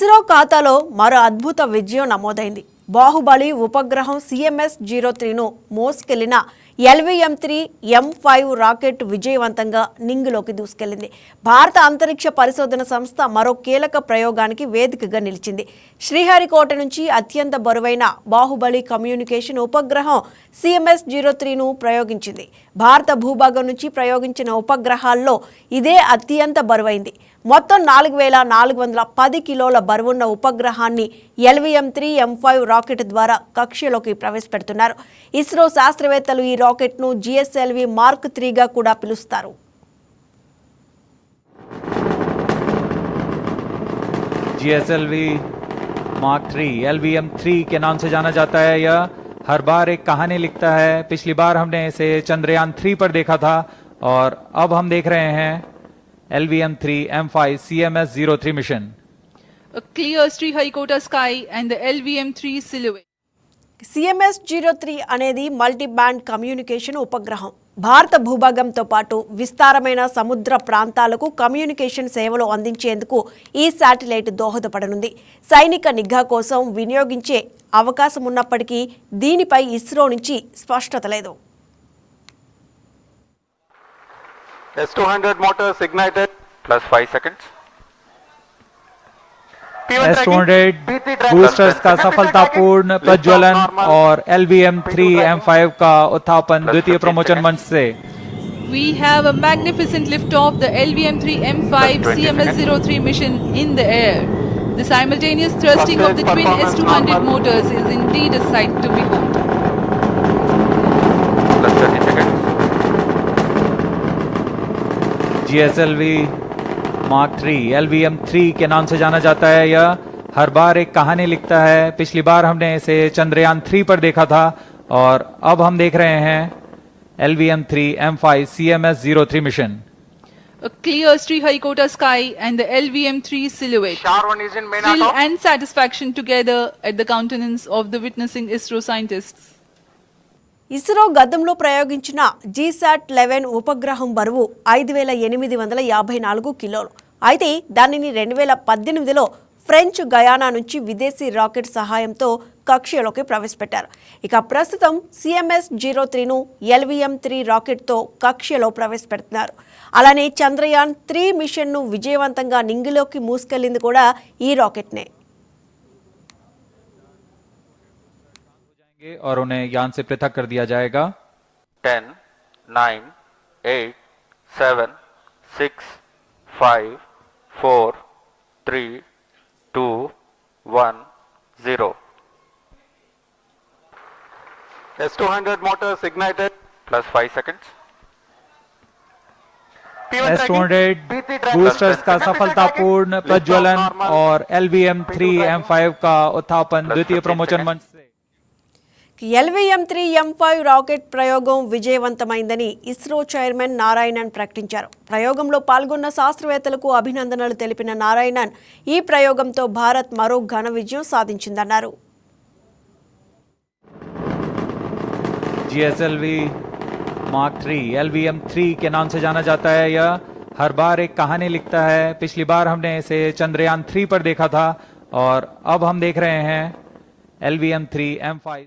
ఇస్రో ఖాతాలో మరో అద్భుత విజయం నమోదైంది. బాహుబలి ఉపగ్రహం సిఎంఎస్ జీరో త్రీను మోసుకెళ్ళిన LVM three M five rocket విజయవంతంగా నింగిలోకి దూసుకెళ్ళింది భారత అంతరిక్ష పరిశోధన సంస్థ మరో కీలక ప్రయోగానికి వేదికగా నిలిచింది. శ్రీహరికోట నుంచి అత్యంత బరువైన బాహుబలి కమ్యూనికేషన్ ఉపగ్రహం సిఎంఎస్ జీరో త్రీను ప్రయోగించింది. భారత భూభాగం నుంచి ప్రయోగించిన ఉపగ్రహాల్లో ఇదే అత్యంత బరువైంది. మొత్తం నాలుగు వేల నాలుగు వందల పది కిలోల బరువున్న ఉపగ్రహాన్ని LVM three M five rocket ద్వారా కక్షలోకి ప్రవేశపెడుతున్నారు ఇస్రో శాస్త్రవేత్తలు ఈ రాకెట్ను జిఎస్ఎల్వి మార్క్ త్రీగా కూడా పిలుస్తారు G S L V mark three L V M three के नाम से जाना जाता है यह हर बार एक कहानी लिखता है पिछली बार हमने इसे चंद्रयान थ्री पर देखा था और अब हम देख रहे हैं LVM3, M5, CMS03 mission. A clear Sri Harikota sky and the LVM3 silhouette. CMS zero three అనేది మల్టీ బ్యాండ్ కమ్యూనికేషన్ ఉపగ్రహం భారత భూభాగంతో పాటు విస్తారమైన సముద్ర ప్రాంతాలకు కమ్యూనికేషన్ సేవలు అందించేందుకు ఈ శాటిలైట్ దోహదపడనుంది సైనిక నిఘా కోసం వినియోగించే అవకాశం ఉన్నప్పటికీ దీనిపై ఇస్రో నుంచి స్పష్టత లేదు S200 motors ignited. plus 5 seconds. P1 S two tracking. Hundred P3 track. Boosters का Rapid सफलतापूर्ण tracking. प्रज्वलन Lift off normal. और L V M three M five का उत्थापन Plus द्वितीय 15 प्रमोचन seconds. मंच से We have a magnificent liftoff, the LVM-3 M5 Plus 20 CMS-03 mission in the air. The simultaneous thrusting of the twin performance S200 normal. motors is indeed a sight to behold. G S L V mark three L V M three के नाम से जाना जाता है यह हर बार एक कहानी लिखता है पिछली बार हमने इसे चंद्रयान थ्री पर देखा था और अब हम देख रहे हैं L V M three M five C M S zero three mission A clear Sriharikota sky and the LVM-3 silhouette. Char1 is in main Thrill and satisfaction together at the countenance of the witnessing ISRO scientists. ISRO గతంలో ప్రయోగించిన GSAT eleven ఉపగ్రహం బరువు ఐదు వేల ఎనిమిది వందల యాభై నాలుగు కిలోలు. అయితే దానిని రెండు వేల పద్దెనిమిదిలో ఫ్రెంచ్ గయానా నుంచి విదేశీ రాకెట్ సహాయంతో కక్ష్యలోకి ప్రవేశపెట్టారు. ఇక ప్రస్తుతం సిఎంఎస్ జీరో త్రీను ఎల్విఎం త్రీ రాకెట్తో కక్ష్యలో ప్రవేశపెడుతున్నారు. అలానే చంద్రయాన్ త్రీ మిషన్ను విజయవంతంగా నింగిలోకి మూసుకెళ్ళింది కూడా ఈ రాకెట్నే. करेंगे और उन्हें ज्ञान से पृथक कर दिया जाएगा। Ten nine eight seven six five four three two one zero. S two hundred motor ignited plus five second S two hundred boosters का सफलतापूर्ण प्रज्वलन और एलवीएम थ्री एम फाइव का उत्थापन द्वितीय प्रमोचन मंच से। LVM three M five rocket ప్రయోగం విజయవంతమైందని ఇస్రో చైర్మన్ నారాయణన్ ప్రకటించారు ప్రయోగంలో పాల్గొన్న శాస్త్రవేత్తలకు అభినందనలు తెలిపిన నారాయణన్ ఈ ప్రయోగంతో భారత్ మరో ఘన విజయం సాధించిందన్నారు G S L V mark three L V M three के नाम से जाना जाता है यह हर बार एक कहानी लिखता है पिछली बार हमने इसे चंद्रयान थ्री पर देखा था और अब हम देख रहे हैं L V M three M five